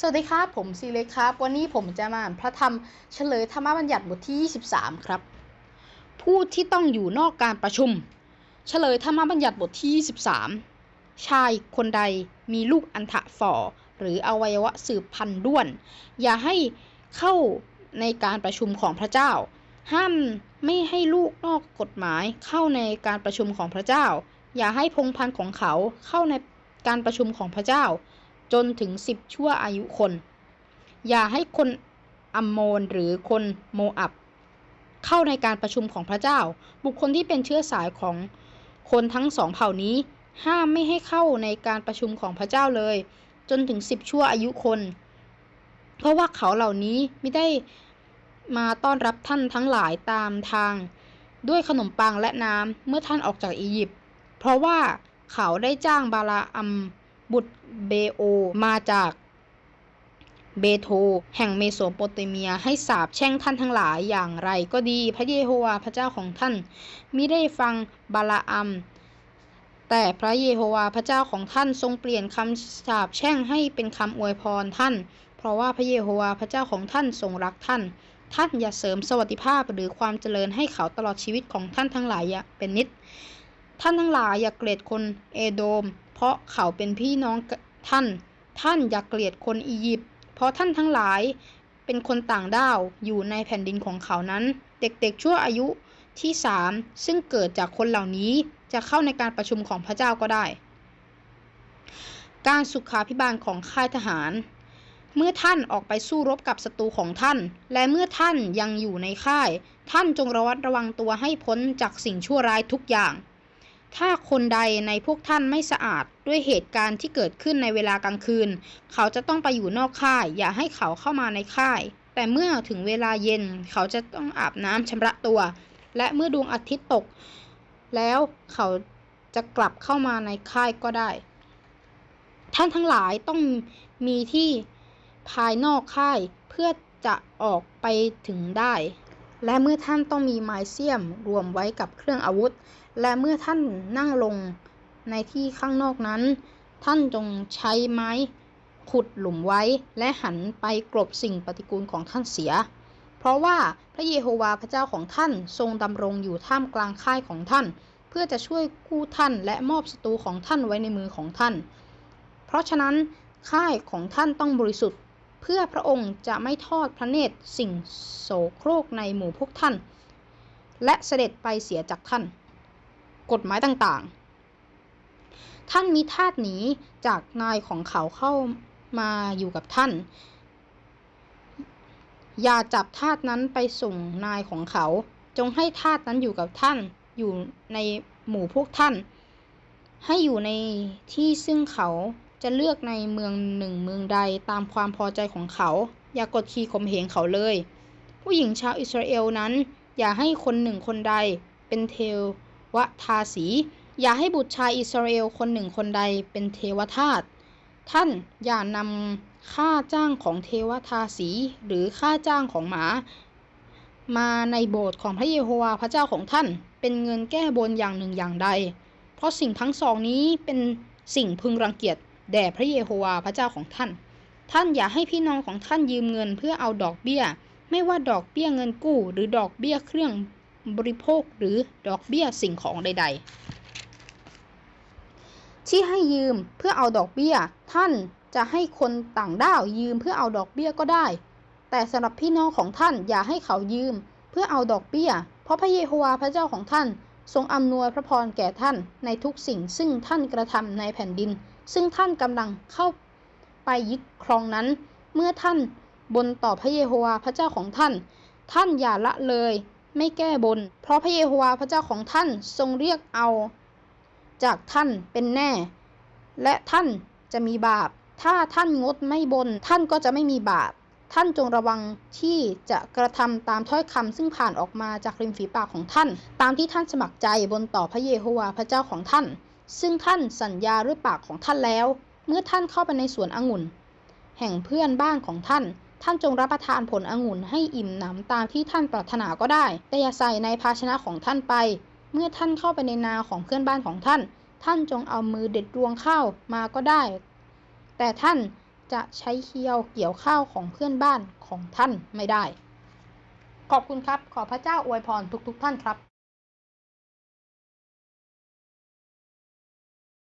สวัสดีครับ ผมซีเล็กครับ วันนี้ผมจะมาอ่านพระธรรมเฉลยธรรมบัญญัติบทที่ 23 ครับ ผู้ที่ต้องอยู่นอกการประชุม เฉลยธรรมบัญญัติบทที่ 23 ชายคนใดมีลูกอันทะฝ่อ หรืออวัยวะสืบพันธุ์ด้วน อย่าให้เข้าในการประชุมของพระเจ้า ห้ามไม่ให้ลูกนอกกฎหมายเข้าในการประชุมของพระเจ้า อย่าให้พงพันธุ์ของเขาเข้าในการประชุมของพระเจ้า จนถึงสิบชั่วอายุคน อย่าให้คนอัมโมนหรือคนโมอับ เข้าในการประชุมของพระเจ้า บุคคลที่เป็นเชื้อสายของคนทั้งสองเผ่านี้ ห้ามไม่ให้เข้าในการประชุมของพระเจ้าเลย จนถึงสิบชั่วอายุคน เพราะว่าเขาเหล่านี้ไม่ได้มาต้อนรับท่านทั้งหลายตามทาง ด้วยขนมปังและน้ำเมื่อท่านออกจากอียิปต์เพราะว่าเขาได้จ้างบาลาอัม บุตรเบโอ มาจากเบโทแห่งเมโสโปเตเมียให้สาบแช่งท่านทั้งหลายอย่างไรก็ดี พระเยโฮวาห์พระเจ้าของท่านมิได้ฟังบาลาอัม แต่พระเยโฮวาห์พระเจ้าของท่านทรงเปลี่ยนคำสาปแช่งให้เป็นคำอวยพรท่าน เพราะว่าพระเยโฮวาห์พระเจ้าของท่านทรงรักท่าน ท่านอย่าเสริมสวัสดิภาพหรือความเจริญให้เขาตลอดชีวิตของท่านทั้งหลายเป็นนิด ท่านทั้งหลายอย่าเกลียดคนเอโดม เพราะเขาเป็นพี่น้องท่าน ท่านอย่าเกลียดคนอียิปต์ เพราะท่านทั้งหลายเป็นคนต่างด้าวอยู่ในแผ่นดินของเขานั้น เด็กๆชั่วอายุที่สามซึ่งเกิดจากคนเหล่านี้จะเข้าในการประชุมของพระเจ้าก็ได้ การสุขาพิบาลของค่ายทหาร เมื่อท่านออกไปสู้รบกับศัตรูของท่าน และเมื่อท่านยังอยู่ในค่าย ท่านจงระวัดระวังตัวให้พ้นจากสิ่งชั่วร้ายทุกอย่าง ถ้าคนใดในพวกท่านไม่สะอาดด้วยเหตุการณ์ที่เกิดขึ้นในเวลากลางคืน เขาจะต้องไปอยู่นอกค่าย อย่าให้เขาเข้ามาในค่าย แต่เมื่อถึงเวลาเย็น เขาจะต้องอาบน้ำชำระตัว และเมื่อดวงอาทิตย์ตก แล้วเขาจะกลับเข้ามาในค่ายก็ได้ ท่านทั้งหลายต้องมีที่ภายนอกค่ายเพื่อจะออกไปถึงได้ และเมื่อท่านต้องมีไม้เสียมรวมไว้กับเครื่องอาวุธ และเมื่อท่านนั่งลงในที่ข้างนอกนั้น ท่านจงใช้ไม้ขุดหลุมไว้ และหันไปกลบสิ่งปฏิกูลของท่านเสีย เพราะว่าพระเยโฮวาห์พระเจ้าของท่านทรงดำรงอยู่ท่ามกลางค่ายของท่าน เพื่อจะช่วยกู้ท่านและมอบศัตรูของท่านไว้ในมือของท่าน เพราะฉะนั้นค่ายของท่านต้องบริสุทธิ์ พื่อพระองค์จะไม่ทอดพระเนตรสิ่งโสโครกในหมู่พวกท่าน และเสด็จไปเสียจากท่าน กฎหมายต่างๆ ท่านมีทาสหนีจากนายของเขาเข้ามาอยู่กับท่าน อย่าจับทาสนั้นไปส่งนายของเขา จงให้ทาสนั้นอยู่กับท่าน อยู่ในหมู่พวกท่าน ให้อยู่ในที่ซึ่งเขา จะเลือกในเมืองหนึ่งเมืองใดตามความพอใจของเขา อย่ากดขี่ข่มเหงเขาเลย ผู้หญิงชาวอิสราเอลนั้น อย่าให้คนหนึ่งคนใด เป็นเทวทาสี อย่าให้บุตรชายอิสราเอลคนหนึ่งคนใดเป็นเทวทาสท่านอย่านำค่าจ้างของเทวทาสีหรือค่าจ้างของหมา มาในโบสถ์ของพระเยโฮวาห์พระเจ้าของท่าน เป็นเงินแก้บนอย่างหนึ่งอย่างใด เพราะสิ่งทั้งสองนี้เป็นสิ่งพึงรังเกียจ แด่พระเยโฮวาห์พระเจ้าของท่าน ท่านอย่าให้พี่น้องของท่านยืมเงินเพื่อเอาดอกเบี้ย ไม่ว่าดอกเบี้ยเงินกู้ หรือดอกเบี้ยเครื่องบริโภคหรือดอกเบี้ยสิ่งของใด ๆ ที่ให้ยืมเพื่อเอาดอกเบี้ย ท่านจะให้คนต่างด้าวยืมเพื่อเอาดอกเบี้ยก็ได้ แต่สำหรับพี่น้องของท่านอย่าให้เขายืม เพื่อเอาดอกเบี้ย เพราะพระเยโฮวาห์พระเจ้าของท่าน ทรงอำนวยพระพรแก่ท่านในทุกสิ่งซึ่งท่านกระทำในแผ่นดิน ซึ่งท่านกำลังเข้าไปยึดครองนั้น เมื่อท่านบนต่อพระเยโฮวาห์พระเจ้าของท่าน ท่านอย่าละเลย ไม่แก้บน เพราะพระเยโฮวาห์พระเจ้าของท่านทรงเรียกเอา จากท่านเป็นแน่ และท่านจะมีบาป ถ้าท่านงดไม่บน ท่านก็จะไม่มีบาป ท่านจงระวังที่จะกระทำตามถ้อยคำซึ่งผ่านออกมาจากริมฝีปากของท่าน ตามที่ท่านสมัครใจบนต่อพระเยโฮวาห์พระเจ้าของท่าน ซึ่งท่านสัญญาด้วยปากของท่านแล้ว เมื่อท่านเข้าไปในสวนองุ่น แห่งเพื่อนบ้านของท่าน ท่านจงรับประทานผลองุ่นให้อิ่มหนำตามที่ท่านปรารถนาก็ได้ แต่อย่าใส่ในภาชนะของท่านไป เมื่อท่านเข้าไปในนาของเพื่อนบ้านของท่าน ท่านจงเอามือเด็ดรวงข้าวมาก็ได้ แต่ท่านจะใช้เคียวเกี่ยวข้าวของเพื่อนบ้านของท่านไม่ได้ ขอบคุณครับ ขอพระเจ้าอวยพรทุกๆทท่านครับ